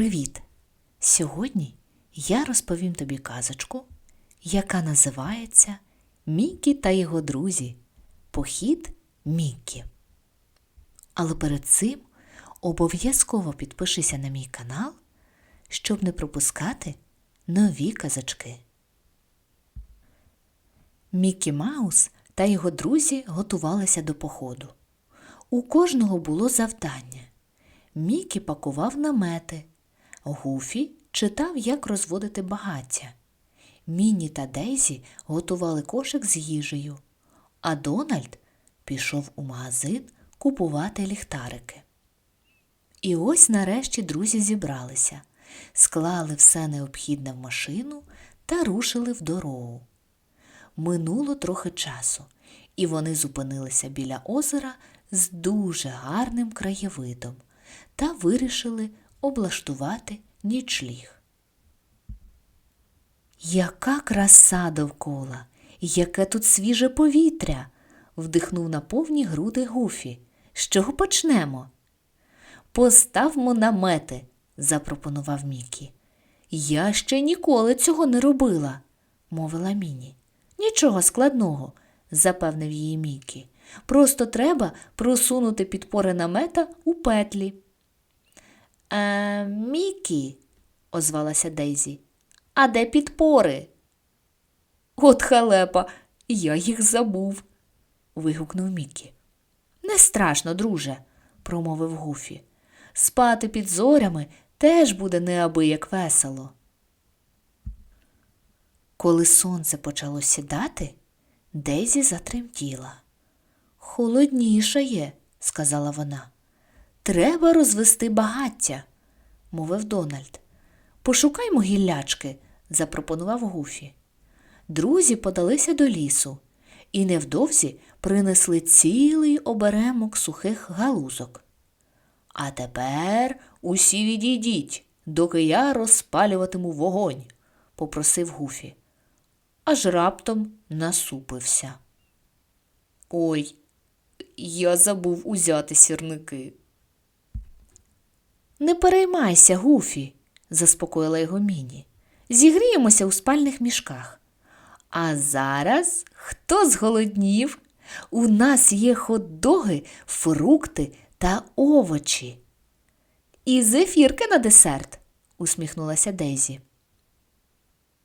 Привіт! Сьогодні я розповім тобі казочку, яка називається Мікі та його друзі. Похід Мікі. Але перед цим обов'язково підпишися на мій канал, щоб не пропускати нові казочки. Мікі Маус та його друзі готувалися до походу. У кожного було завдання. Мікі пакував намети, Гуфі читав, як розводити багаття. Мінні та Дейзі готували кошик з їжею, а Дональд пішов у магазин купувати ліхтарики. І ось нарешті друзі зібралися, склали все необхідне в машину та рушили в дорогу. Минуло трохи часу, і вони зупинилися біля озера з дуже гарним краєвидом та вирішили облаштувати нічліг. Яка краса довкола, яке тут свіже повітря. вдихнув на повні груди Гуфі. З чого почнемо? Поставмо намети, запропонував Мікі. Я ще ніколи цього не робила, мовила Міні. Нічого складного, запевнив її Мікі. Просто треба просунути підпори намета у петлі. Е, Мікі, озвалася Дейзі. А де підпори? От халепа, я їх забув. вигукнув Мікі. Не страшно, друже, промовив Гуфі. Спати під зорями теж буде неабияк весело. Коли сонце почало сідати, Дейзі затремтіла. Холоднішає, сказала вона. Треба розвести багаття, мовив Дональд. Пошукаймо гіллячки, запропонував Гуфі. Друзі подалися до лісу і невдовзі принесли цілий оберемок сухих галузок. А тепер усі відійдіть, доки я розпалюватиму вогонь, попросив Гуфі. Аж раптом насупився. Ой, я забув узяти сірники. Не переймайся, Гуфі, заспокоїла його Міні. Зігріємося у спальних мішках. А зараз хто зголоднів? У нас є хот-доги, фрукти та овочі. І зефірки на десерт, усміхнулася Дейзі.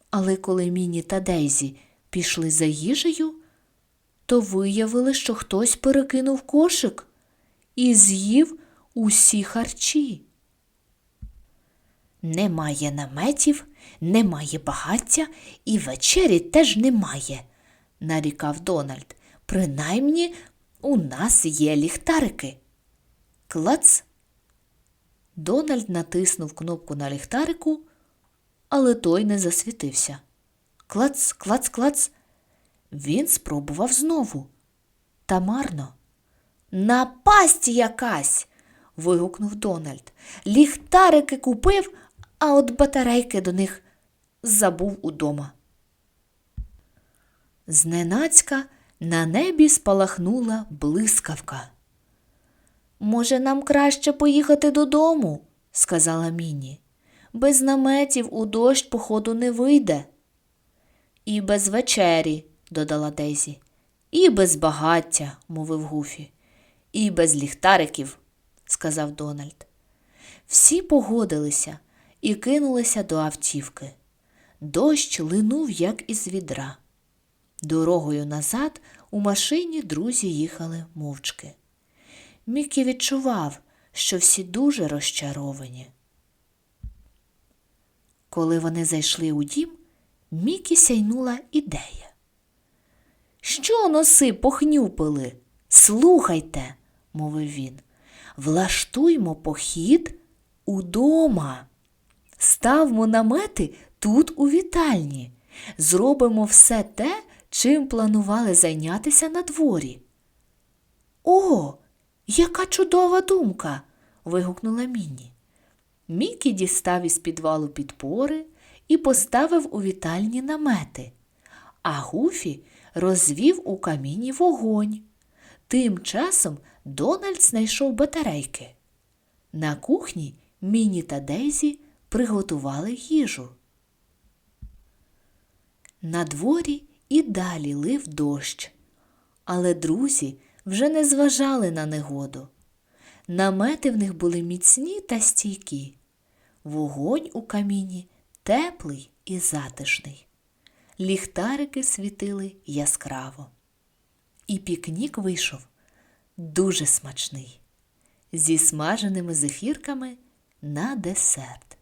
Але коли Міні та Дейзі пішли за їжею, то виявили, що хтось перекинув кошик і з'їв усі харчі. Немає наметів, немає багаття і вечері теж немає, нарікав Дональд. Принаймні у нас є ліхтарики. Клац. Дональд натиснув кнопку на ліхтарику, але той не засвітився. Клац, клац, клац. Він спробував знову. Та марно. Напасть якась. вигукнув Дональд. Ліхтарики купив, а от батарейки до них забув удома. Зненацька на небі спалахнула блискавка. Може, нам краще поїхати додому, сказала Міні. Без наметів у дощ, походу, не вийде. І без вечері, додала Дейзі. І без багаття, мовив Гуфі. І без ліхтариків, сказав Дональд. Всі погодилися і кинулися до автівки. Дощ линув, як із відра. Дорогою назад у машині друзі їхали мовчки. Мікі відчував, що всі дуже розчаровані. Коли вони зайшли у дім, Мікі сяйнула ідея. Що носи похнюпили? Слухайте, мовив він, влаштуймо похід удома. Ставмо намети тут у вітальні. Зробимо все те, чим планували зайнятися на дворі. О, яка чудова думка. вигукнула Мінні. Мікі дістав із підвалу підпори і поставив у вітальні намети, а Гуфі розвів у каміні вогонь. Тим часом Дональд знайшов батарейки. На кухні Міні та Дейзі приготували їжу. На дворі і далі лив дощ, але друзі вже не зважали на негоду. Намети в них були міцні та стійкі, вогонь у каміні теплий і затишний. Ліхтарики світили яскраво. І пікнік вийшов дуже смачний, зі смаженими зефірками на десерт.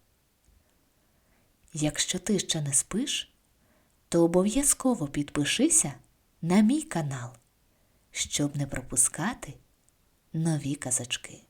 Якщо ти ще не спиш, то обов'язково підпишися на мій канал, щоб не пропускати нові казочки.